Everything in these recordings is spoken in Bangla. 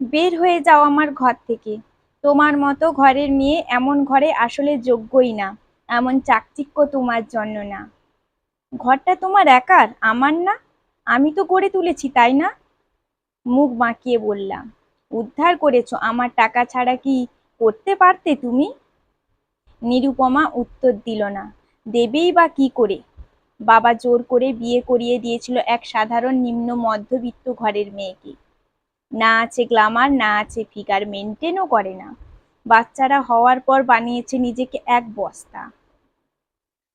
বের হয়ে যাও আমার ঘর থেকে। তোমার মতো ঘরের মেয়ে এমন ঘরে আসলে যোগ্যই না, এমন চাকচিক্য তোমার জন্য না। ঘরটা তোমার একার, আমার না? আমি তো গড়ে তুলেছি, তাই না? মুখ বাঁকিয়ে বললাম। উদ্ধার করেছ, আমার টাকা ছাড়া কি করতে পারতে তুমি? নিরুপমা উত্তর দিল না। দেবেই বা কি করে? বাবা জোর করে বিয়ে করিয়ে দিয়েছিল এক সাধারণ নিম্ন মধ্যবিত্ত ঘরের মেয়েকে। না আছে গ্লামার না আছে ফিগার মেনটেনও করে না। বাচ্চারা হওয়ার পর বানিয়েছে নিজেকে এক বস্তা।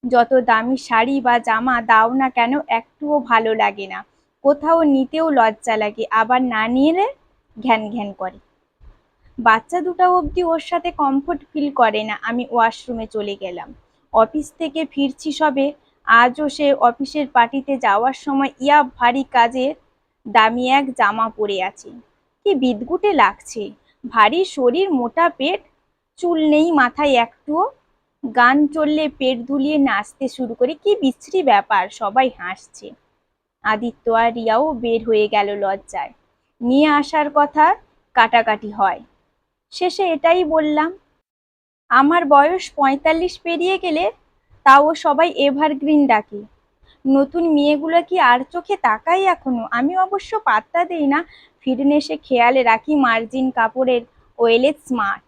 যত দামি শাড়ি বা জামা দাও না কেন একটুও ভালো লাগে না। কোথাও নিতেও লজ্জা লাগে, আবার না নিলে ঘ্যান ঘ্যান করে। বাচ্চা দুটো অবধি ওর সাথে কমফোর্ট ফিল করে না, আমি ওয়াশরুমে চলে গেলাম। অফিস থেকে ফিরছি সবে, আজও সে অফিসের পার্টিতে যাওয়ার সময়, ইয়া ভারী কাজের দামি এক জামা পরে আছে। কি বিদগুটে লাগছে? ভারী শরীর, মোটা পেট, চুল নেই মাথায় একটুও। গান চললে পেট দুলিয়ে নাচতে শুরু করে। কি বিশ্রী ব্যাপার, সবাই হাসছে। আদিত্য আর রিয়াও বের হয়ে গেল লজ্জায়। নিয়ে আসার কথা কাটাকাটি হয়। শেষে এটাই বললাম, আমার বয়স পঁয়তাল্লিশ পেরিয়ে গেলে তাও সবাই এভারগ্রিন ডাকে। নতুন মেয়েগুলো কি আর চোখে তাকাই এখনও? আমি অবশ্য পাত্তা দেই না। ফিটনেসে খেয়ালে রাখি মার্জিন কাপড়ের ওয়েলেজ স্মার্ট।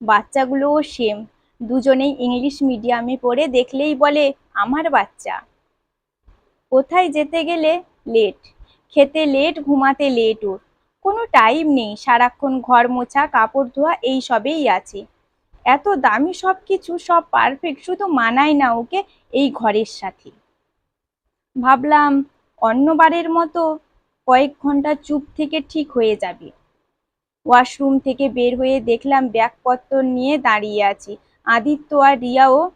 বাচ্চাগুলোও সেম। দুজনেই ইংলিশ মিডিয়ামে পড়ে দেখলেই বলে, আমার বাচ্চা। কোথায় যেতে গেলে লেট? খেতে লেট, ঘুমাতে লেট ওর। কোনো টাইম নেই। সারাক্ষণ ঘর মোছা, কাপড় ধোয়া, এই সবেই আছে। এত দামি সব কিছু সব পারফেক্ট। শুধু মানায় না ওকে এই ঘরের সাথে। ভাবলাম অন্যবারের মতো কয়েক ঘণ্টা চুপ থেকে ঠিক হয়ে যাবে। ওয়াশরুম থেকে বের হয়ে দেখলাম ব্যাগপত্র নিয়ে দাঁড়িয়ে আছি। আদিত্য আর রিয়াও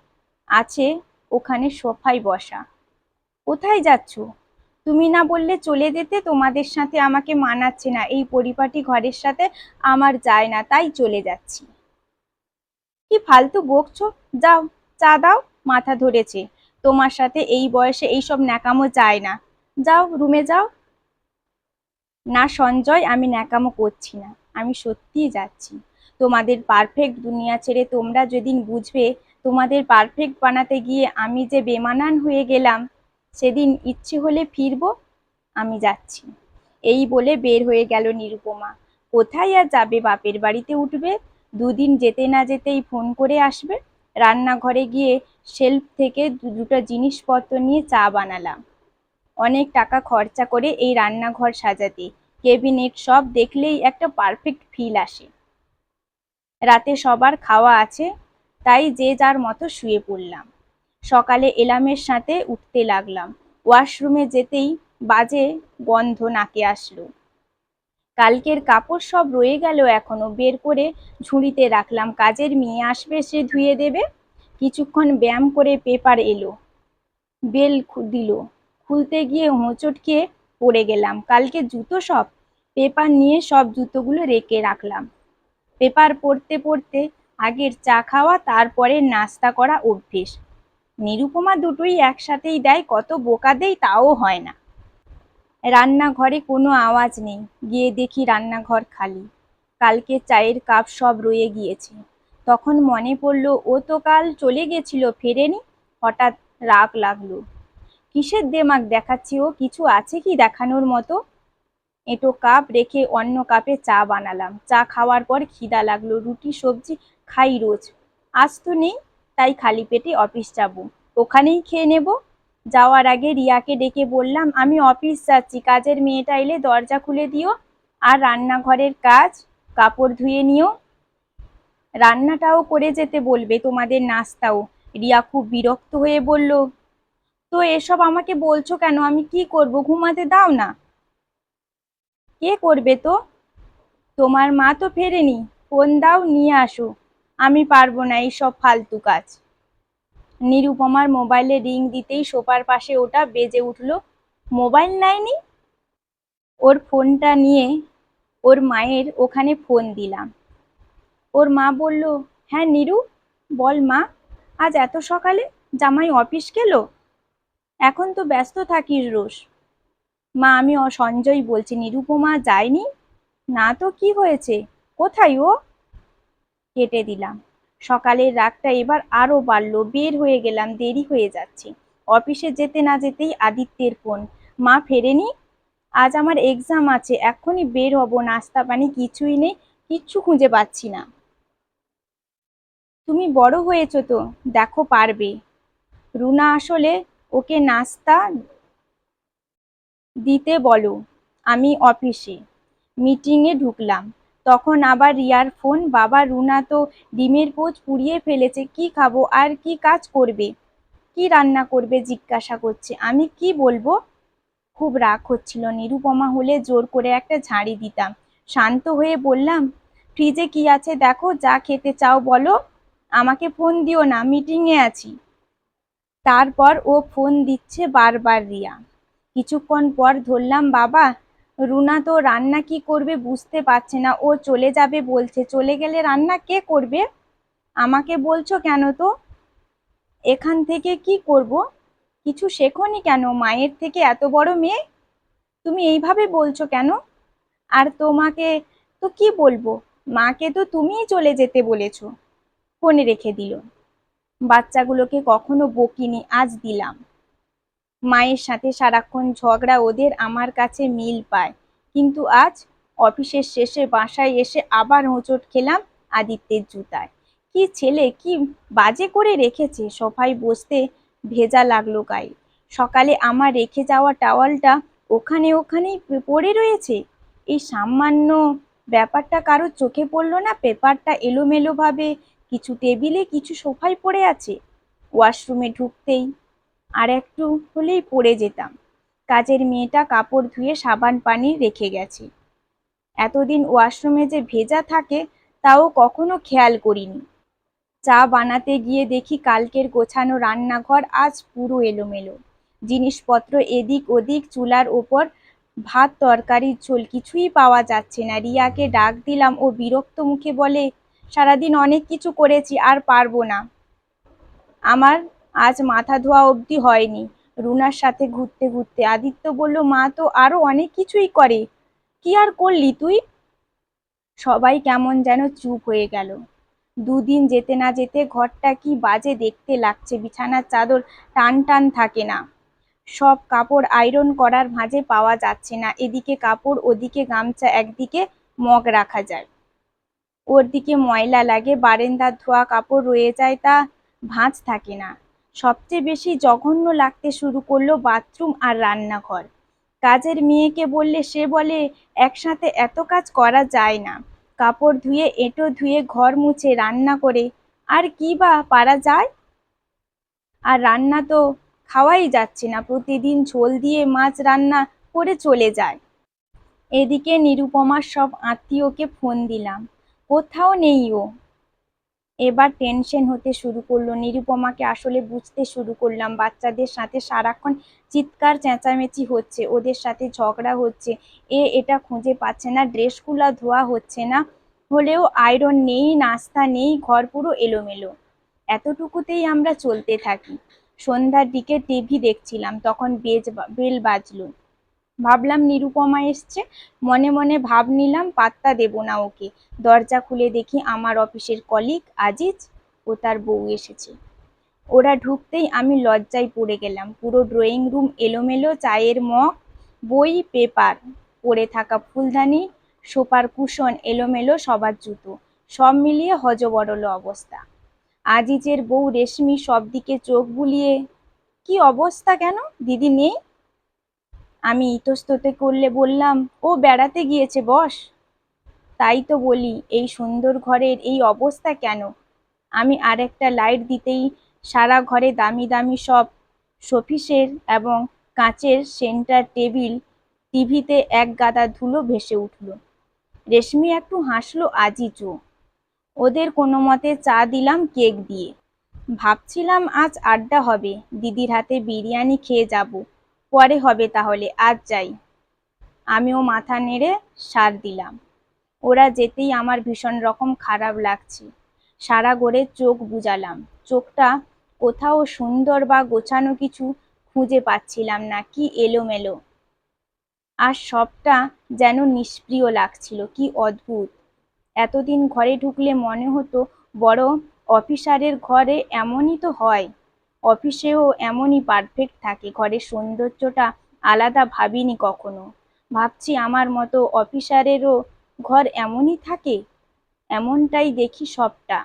আছে ওখানে সোফায় বসা। কোথায় যাচ্ছ? তুমি না বললে চলে যেতে, তোমাদের সাথে আমাকে মানাচ্ছে না। এই পরিপাটি ঘরের সাথে আমার যায় না, তাই চলে যাচ্ছি। কি ফালতু বকছো? যাও, চা দাও, মাথা ধরেছে। তোমার সাথে এই বয়সে এইসব ন্যাকামো যায় না। যাও, রুমে যাও। না সঞ্জয়, আমি ন্যাকামো করছি না। আমি সত্যিই যাচ্ছি। তোমাদের পারফেক্ট দুনিয়া ছেড়ে তোমরা যেদিন বুঝবে, তোমাদের পারফেক্ট বানাতে গিয়ে আমি যে বেমানান হয়ে গেলাম, সেদিন ইচ্ছে হলে ফিরবো, আমি যাচ্ছি। এই বলে বের হয়ে গেল নিরুপমা। কোথায় আর যাবে বাপের বাড়িতে উঠবে? দুদিন যেতে না যেতেই ফোন করে আসবে। রান্নাঘরে গিয়ে শেলফ থেকে দুটো জিনিসপত্র নিয়ে চা বানালাম। অনেক টাকা খরচা করে এই রান্নাঘর সাজাতে। কেবিনেট সব দেখলেই একটা পারফেক্ট ফিল আসে। রাতে সবার খাওয়া আছে, তাই যে যার মতো শুয়ে পড়লাম। সকালে এলামের সাথে উঠতে লাগলাম। ওয়াশরুমে যেতেই বাজে গন্ধ নাকে আসলো। কালকের কাপড় সব রয়ে গেল এখনও। বের করে ঝুড়িতে রাখলাম। কাজের মেয়ে আসবে, সে ধুয়ে দেবে। কিছুক্ষণ ব্যায়াম করে পেপার এলো। বেল দিল। খুলতে গিয়ে হোঁচট খেয়ে পড়ে গেলাম। কালকে জুতো সব, পেপার নিয়ে সব জুতোগুলো রেখে রাখলাম। পেপার পড়তে পড়তে আগের চা খাওয়া, তারপরে নাস্তা করা অভ্যেস। নিরুপমা দুটোই একসাথেই দেয়, কত বোকা দেয় তাও হয় না। রান্নাঘরে কোনো আওয়াজ নেই। গিয়ে দেখি রান্নাঘর খালি। কালকে চায়ের কাপ সব রয়ে গিয়েছে। তখন মনে পড়ল, ও তো কাল চলে গেছিল ফেরেনি? হঠাৎ রাগ লাগল। কিসের দেমাক দেখাচ্ছি ও? কিছু আছে কি দেখানোর মতো? এঁটো কাপ রেখে অন্য কাপে চা বানালাম। চা খাওয়ার পর খিদা লাগল। রুটি, সবজি খাই রোজ। আজ তো নেই, তাই খালি পেটে অফিস যাব। ওখানেই খেয়ে নেব। যাওয়ার আগে রিয়াকে ডেকে বললাম, আমি অফিস যাচ্ছি, কাজের মেয়েটা এলে দরজা খুলে দিও আর রান্নাঘরের কাজ, কাপড় ধুয়ে নিও। রান্নাটাও করে যেতে বলবে, তোমাদের নাস্তাও। রিয়া খুব বিরক্ত হয়ে বলল, তো এসব আমাকে বলছো কেন? আমি কি করব? ঘুমাতে দাও না। কে করবে তো? তোমার মা তো ফেরেনি। ফোন দাও, নিয়ে আসো। আমি পারব না এইসব ফালতু কাজ। নিরুপমার মোবাইলে রিং দিতেই সোফার পাশে ওটা বেজে উঠল। মোবাইল নেয়নি? ওর ফোনটা নিয়ে ওর মায়ের ওখানে ফোন দিলাম। ওর মা বলল হ্যাঁ নিরু, বল মা, আজ এত সকালে জামাই অফিস গেল? এখন তো ব্যস্ত থাকিস রোজ। মা, আমি অ- সঞ্জয় বলছি, নিরুপমা যায়নি? না তো, কি হয়েছে? কোথায় ও? কেটে দিলাম। সকালের রাগটা এবার আরও বাড়লো, বের হয়ে গেলাম, দেরি হয়ে যাচ্ছে। অফিসে যেতে না যেতেই আদিত্যের ফোন, মা, ফেরেনি? আজ আমার এক্সাম আছে এক্ষুনি বের হব, নাস্তা পানি কিছুই নেই, কিচ্ছু খুঁজে পাচ্ছি না। তুমি বড় হয়েছো তো, দেখো পারবে। রুনা, আসলে ওকে নাস্তা দিতে বলো, আমি অফিসে। মিটিংয়ে ঢুকলাম। তখন আবার রিয়ার ফোন, বাবা রুনা তো ডিমের পোচ পুড়িয়ে ফেলেছে, কি খাব আর কি কাজ করবে? কি রান্না করবে জিজ্ঞাসা করছে। আমি কি বলব? খুব রাগ হচ্ছিল, নিরুপমা হলে জোর করে একটা ঝাড়ি দিতাম। শান্ত হয়ে বললাম, ফ্রিজে কি আছে দেখো, যা খেতে চাও বলো। আমাকে ফোন দিও না মিটিংয়ে আছি। তারপর ও ফোন দিচ্ছে বারবার রিয়া। কিছুক্ষণ পর ধরলাম, বাবা রুনা তো রান্না কি করবে বুঝতে পারছে না। ও চলে যাবে বলছে। চলে গেলে রান্না কে করবে? আমাকে বলছো কেন তো? এখান থেকে কি করব? কিছু শেখোনি কেন? মায়ের থেকে এত বড় মেয়ে? তুমি এইভাবে বলছো কেন? আর তোমাকে তো কি বলব? মাকে তো তুমিই চলে যেতে বলেছ। ফোনে রেখে দিল। বাচ্চাগুলোকে কখনো বকিনি, আজ দিলাম। মায়ের সাথে সারাক্ষণ ঝগড়া ওদের আমার কাছে মিল পায়। কিন্তু আজ অফিসের শেষে বাসায় এসে আবার হোঁচট খেলাম আদিত্যের জুতায়। কি ছেলে, কি বাজে করে রেখেছে সোফায় বসতে ভেজা লাগল গায়ে। সকালে আমার রেখে যাওয়া টাওয়ালটা ওখানে ওখানেই পড়ে রয়েছে। এই সামান্য ব্যাপারটা কারও চোখে পড়ল না? পেপারটা এলোমেলোভাবে, কিছু টেবিলে, কিছু সোফায় পড়ে আছে। ওয়াশরুমে ঢুকতেই আর একটু হলেই পড়ে যেতাম। কাজের মেয়েটা কাপড় ধুয়ে সাবান পানি রেখে গেছে। এতদিন ওয়াশরুমে যে ভেজা থাকে, তাও কখনো খেয়াল করিনি। চা বানাতে গিয়ে দেখি কালকের গোছানো রান্নাঘর আজ পুরো এলোমেলো। জিনিসপত্র এদিক ওদিক চুলার ওপর, ভাত, তরকারির ঝোল কিছুই পাওয়া যাচ্ছে না। রিয়াকে ডাক দিলাম, ও বিরক্ত মুখে বলে, সারাদিন অনেক কিছু করেছি, আর পারব না। আমার আজ মাথা ধোয়া অবধি হয়নি। রুনার সাথে ঘুরতে ঘুরতে আদিত্য বলল, মা তো আরও অনেক কিছুই করে। কি আর করলি তুই? সবাই কেমন যেন চুপ হয়ে গেল। দুদিন যেতে না যেতে ঘরটা কি বাজে দেখতে লাগছে, বিছানার চাদর টান টান থাকে না। সব কাপড় আয়রন করার ভাঁজে পাওয়া যাচ্ছে না, এদিকে কাপড়, ওদিকে গামছা, একদিকে মগ রাখা যায়। ওর দিকে ময়লা লাগে, বারেন্দার ধোয়া কাপড় রয়ে যায় তা ভাঁজ থাকে না। সবচেয়ে বেশি জঘন্য লাগতে শুরু করল বাথরুম আর রান্নাঘর। কাজের মেয়েকে বললে, সে বলে, একসাথে এত কাজ করা যায় না। কাপড় ধুয়ে, এঁটো ধুয়ে, ঘর মুছে, রান্না করে, আর কি বা পারা যায়? আর রান্না তো খাওয়াই যাচ্ছে না। প্রতিদিন ঝোল দিয়ে মাছ রান্না করে চলে যায়। এদিকে নিরুপমার সব আত্মীয়কে ফোন দিলাম। কোথাও নেই ও। এবার টেনশন হতে শুরু করল। নিরুপমাকে আসলে বুঝতে শুরু করলাম, বাচ্চাদের সাথে সারাক্ষণ চিৎকার চেঁচামেচি হচ্ছে, ওদের সাথে ঝগড়া হচ্ছে, এ এটা খুঁজে পাচ্ছে না, ড্রেসগুলো ধোয়া হচ্ছে না, হলেও আয়রন নেই, নাস্তা নেই, ঘর পুরো এলোমেলো। এতটুকুতেই আমরা চলতে থাকি। সন্ধ্যার দিকে টিভি দেখছিলাম, তখন বেজ বেল বাজলো। ভাবলাম নিরুপমা এসছে। মনে মনে ভাব নিলাম, পাত্তা দেব না ওকে। দরজা খুলে দেখি আমার অফিসের কলিগ আজিজ ও তার বউ এসেছে। ওরা ঢুকতেই আমি লজ্জায় পড়ে গেলাম। পুরো ড্রয়িং রুম এলোমেলো, চায়ের মগ, বই, পেপার, পড়ে থাকা ফুলদানি, সোপার কুশন এলোমেলো, সবার জুতো, সব মিলিয়ে হজবরল অবস্থা। আজিজের বউ রেশমি সব দিকে চোখ বুলিয়ে, কি অবস্থা কেন? দিদি নেই? আমি ইতস্ততে করলে বললাম, ও বেড়াতে গিয়েছে বস। তাই তো বলি, এই সুন্দর ঘরের এই অবস্থা কেন? আমি আরেকটা লাইট দিতেই সারা ঘরে দামি দামি সব শোপিসের এবং কাঁচের সেন্টার টেবিল টিভিতে এক গাদা ধুলো ভেসে উঠল। রেশমি একটু হাসলো আজিজও ওদের কোনো মতে চা দিলাম কেক দিয়ে। ভাবছিলাম আজ আড্ডা হবে, দিদির হাতে বিরিয়ানি খেয়ে যাব। পরে হবে তাহলে, আজ যাই। আমিও মাথা নেড়ে সার দিলাম। ওরা যেতেই আমার ভীষণ রকম খারাপ লাগছে। সারা গড়ে চোখ বুজালাম। চোখটা কোথাও সুন্দর বা গোছানো কিছু খুঁজে পাচ্ছিলাম না, কি এলোমেলো। আর সবটা যেন নিষ্প্রিয় লাগছিল, কি অদ্ভুত। এতদিন ঘরে ঢুকলে মনে হতো বড় অফিসারের ঘরে এমনই তো হয়। অফিসেও এমনই পারফেক্ট থাকে, ঘরের সৌন্দর্যটা আলাদা ভাবিনি কখনো। ভাবছি আমার মতো অফিসারেরও ঘর এমনই থাকে, এমনটাই দেখি সবটা।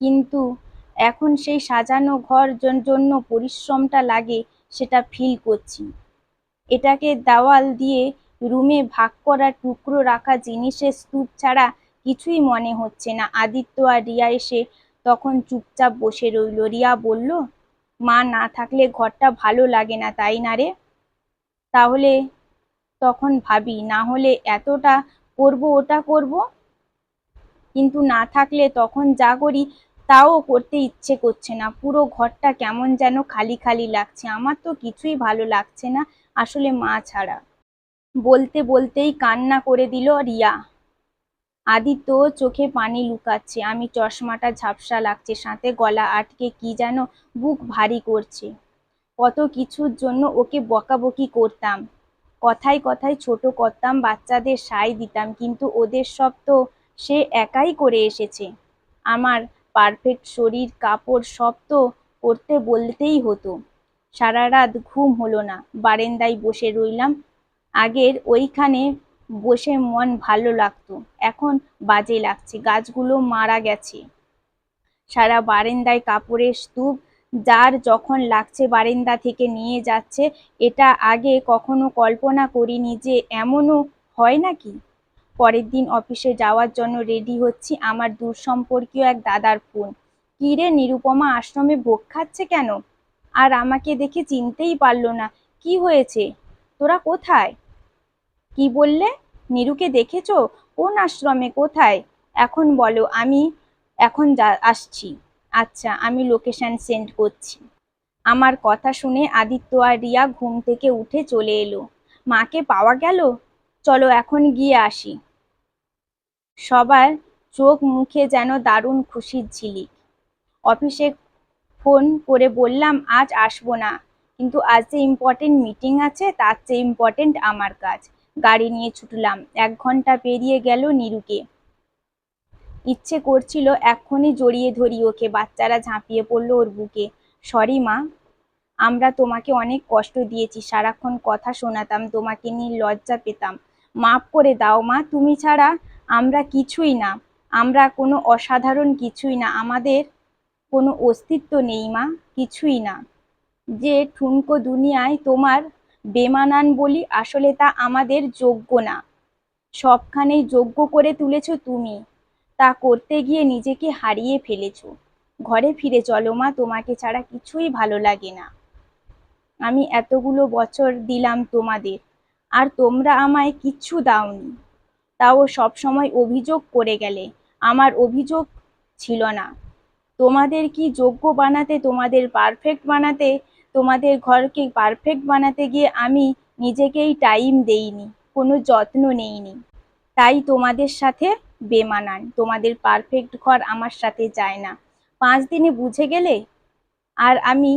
কিন্তু এখন সেই সাজানো ঘর জন্য পরিশ্রমটা লাগে সেটা ফিল করছি। এটাকে দেওয়াল দিয়ে রুমে ভাগ করা টুকরো রাখা জিনিসের স্তূপ ছাড়া কিছুই মনে হচ্ছে না। আদিত্য আর রিয়া এসে তখন চুপচাপ বসে রইল। রিয়া বলল, মা, না থাকলে ঘরটা ভালো লাগে না, তাই না রে? তাহলে তখন ভাবি, না হলে এতটা করব, ওটা করব? কিন্তু না থাকলে তখন যা করি, তাও করতে ইচ্ছে করছে না। পুরো ঘরটা কেমন যেন খালি খালি লাগছে। আমার তো কিছুই ভালো লাগছে না আসলে মা ছাড়া। বলতে বলতেই কান্না করে দিল রিয়া। আদিত্য চোখে পানি লুকাচ্ছে, আমি চশমাটা ঝাপসা লাগছে, সাথে গলা আটকে কি যেন বুক ভারী করছে। কত কিছুর জন্য ওকে বকাবকি করতাম। কথায় কথায় ছোট করতাম, বাচ্চাদের সায় দিতাম, কিন্তু ওদের সব তো সে একাই করে এসেছে। আমার পারফেক্ট শরীর, কাপড় সব তো করতে বলতেই হতো। সারা রাত ঘুম হলো না, বারেন্দায় বসে রইলাম। আগের ওইখানে বসে মন ভালো লাগতো। এখন বাজে লাগছে, গাছগুলো মারা গেছে। সারা বারান্দায় কাপড়ের স্তূপ, যার যখন লাগছে বারেন্দা থেকে নিয়ে যাচ্ছে, এটা আগে কখনো কল্পনা করিনি যে এমনও হয় নাকি? পরের দিন অফিসে যাওয়ার জন্য রেডি হচ্ছি আমার দূর সম্পর্কীয় এক দাদার ফোন। কি রে নিরুপমা, আশ্রমে ভোগ খাচ্ছে কেন? আর আমাকে দেখে চিনতেই পারল না। কি হয়েছে? তোরা কোথায়? কি বললে? নিরুকে দেখেছ? কোন আশ্রমে? কোথায়? এখন বলো, আমি এখন যা, আসছি। আচ্ছা আমি লোকেশন সেন্ড করছি। আমার কথা শুনে আদিত্য আর রিয়া ঘুম থেকে উঠে চলে এলো। মাকে পাওয়া গেল? চলো এখন গিয়ে আসি। সবার চোখ মুখে যেন দারুণ খুশির ঝিলিক। অফিসে ফোন করে বললাম, আজ আসব না। কিন্তু আজ যে ইম্পর্টেন্ট মিটিং আছে, তার চেয়ে ইম্পর্টেন্ট আমার কাজ। গাড়ি নিয়ে ছুটলাম। এক ঘণ্টা পেরিয়ে গেল নিরুকে। ইচ্ছে করছিল এক্ষুনি জড়িয়ে ধরি ওকে, বাচ্চারা ঝাঁপিয়ে পড়ল ওর বুকে। সরি মা, আমরা তোমাকে অনেক কষ্ট দিয়েছি, সারাক্ষণ কথা শোনাতাম, তোমাকে নিয়ে লজ্জা পেতাম। মাফ করে দাও মা, তুমি ছাড়া আমরা কিছুই না। আমরা কোনো অসাধারণ কিছুই না। আমাদের কোনো অস্তিত্ব নেই মা, কিছুই না। যে ঠুনকো দুনিয়ায় তোমার বেমানান বলি, আসলে তা আমাদের যোগ্য না। সবখানেই যোগ্য করে তুলেছ তুমি। তা করতে গিয়ে নিজেকে হারিয়ে ফেলেছ। ঘরে ফিরে চলো মা, তোমাকে ছাড়া কিছুই ভালো লাগে না। আমি এতগুলো বছর দিলাম তোমাদের, আর তোমরা আমায় কিচ্ছু দাওনি। তাও সব সময় অভিযোগ করে গেলে, আমার অভিযোগ ছিল না। তোমাদের কি যোগ্য বানাতে, তোমাদের পারফেক্ট বানাতে তোমাদের ঘরকে পারফেক্ট বানাতে গিয়ে আমি নিজেকেই টাইম দেইনি, কোনো যত্ন নেইনি। তাই তোমাদের সাথে বেমানান, তোমাদের পারফেক্ট ঘর আমার সাথে যায় না। পাঁচ দিনে বুঝে গেলে? আর আমি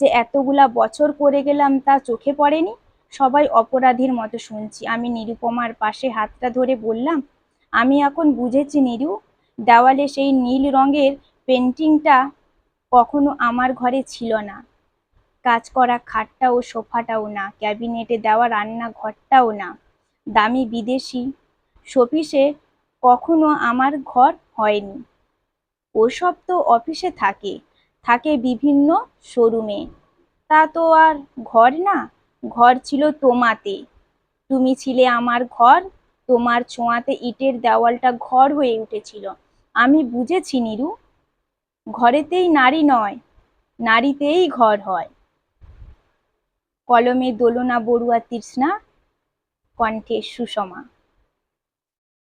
যে এতগুলা বছর করে গেলাম তা চোখে পড়েনি? সবাই অপরাধীর মতো শুনছি। আমি নিরুপমার পাশে হাতটা ধরে বললাম, আমি এখন বুঝেছি নিরু, দেওয়ালে সেই নীল রঙের পেন্টিংটা কখনো আমার ঘরে ছিল না। কাজ করা খাটটা ও সোফাটাও না, ক্যাবিনেটে দেওয়া রান্নাঘরটাও না। দামি বিদেশি শোপিসে কখনো আমার ঘর হয়নি। ওসব তো অফিসে থাকে থাকে বিভিন্ন শোরুমে। তা তো আর ঘর না, ঘর ছিল তোমাতে। তুমি ছিলে আমার ঘর, তোমার ছোঁয়াতে ইটের দেওয়ালটা ঘর হয়ে উঠেছিল। আমি বুঝেছি নিরু, ঘরেতেই নারী নয়, নারীতেই ঘর হয়। কলমে দোলনা বড়ুয়া তৃষ্ণা কণ্ঠে সুষমা।